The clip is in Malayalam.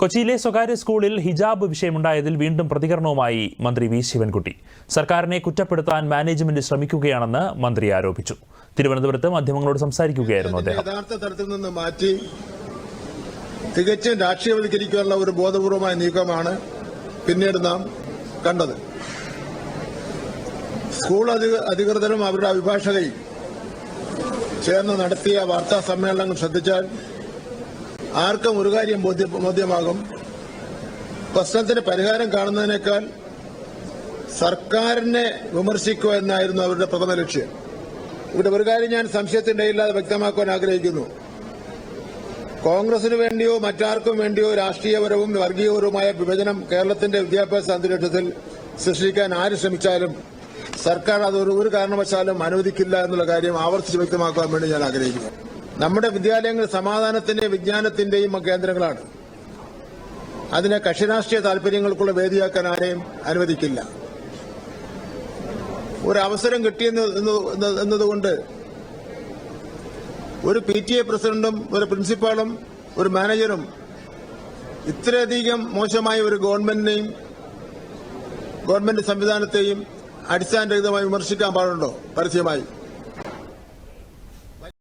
കൊച്ചിയിലെ സ്വകാര്യ സ്കൂളിൽ ഹിജാബ് വിഷയമുണ്ടായതിൽ വീണ്ടും പ്രതികരണവുമായി മന്ത്രി വി ശിവൻകുട്ടി. സർക്കാരിനെ കുറ്റപ്പെടുത്താൻ മാനേജ്മെന്റ് ശ്രമിക്കുകയാണെന്ന് മന്ത്രി ആരോപിച്ചു. തിരുവനന്തപുരത്ത് മാധ്യമങ്ങളോട് സംസാരിക്കുകയായിരുന്നു അദ്ദേഹം. യഥാർത്ഥ തലത്തിൽ നിന്ന് മാറ്റി തികച്ചും രാഷ്ട്രീയവൽക്കരിക്കാനുള്ള ഒരു ബോധപൂർവമായ നീക്കമാണ് പിന്നീട് നാം കണ്ടത്. സ്കൂൾ അധികൃതരും അവരുടെ അഭിഭാഷകയും ചേർന്ന് നടത്തിയ വാർത്താ സമ്മേളനങ്ങൾ ശ്രദ്ധിച്ചാൽ ആർക്കും ഒരു കാര്യം ബോധ്യ- ബോധ്യമാകും. പ്രശ്നത്തിന് പരിഹാരം കാണുന്നതിനേക്കാൾ സർക്കാരിനെ വിമർശിക്കുക എന്നായിരുന്നു അവരുടെ പ്രഥമ ലക്ഷ്യം. ഇവിടെ ഒരു കാര്യം ഞാൻ സംശയത്തിന്റെ ഇല്ലാതെ വ്യക്തമാക്കുവാൻ ആഗ്രഹിക്കുന്നു. കോൺഗ്രസിനു വേണ്ടിയോ മറ്റാർക്കും വേണ്ടിയോ രാഷ്ട്രീയപരവും വർഗീയപരവുമായ വിഭജനം കേരളത്തിന്റെ വിദ്യാഭ്യാസ അന്തരീക്ഷത്തിൽ സൃഷ്ടിക്കാൻ ആര് ശ്രമിച്ചാലും സർക്കാർ അത് ഒരു കാരണവശാലും അനുവദിക്കില്ല എന്നുള്ള കാര്യം ആവർത്തിച്ച് വ്യക്തമാക്കുവാൻ വേണ്ടി ഞാൻ ആഗ്രഹിക്കുന്നു. നമ്മുടെ വിദ്യാലയങ്ങൾ സമാധാനത്തിന്റെയും വിജ്ഞാനത്തിന്റെയും കേന്ദ്രങ്ങളാണ്. അതിനെ കക്ഷിരാഷ്ട്രീയ താൽപര്യങ്ങൾക്കുള്ള വേദിയാക്കാൻ ആരെയും അനുവദിക്കില്ല. ഒരു അവസരം കിട്ടിയെന്ന് എന്ന്- എന്ന്- എന്നതുകൊണ്ട് ഒരു പി ടി എ പ്രസിഡന്റും ഒരു പ്രിൻസിപ്പാളും ഒരു മാനേജറും ഇത്രയധികം മോശമായ ഒരു ഗവൺമെന്റിനെയും ഗവൺമെന്റ് സംവിധാനത്തെയും അടിസ്ഥാനരഹിതമായി വിമർശിക്കാൻ പാടുണ്ടോ? പരസ്യമായി.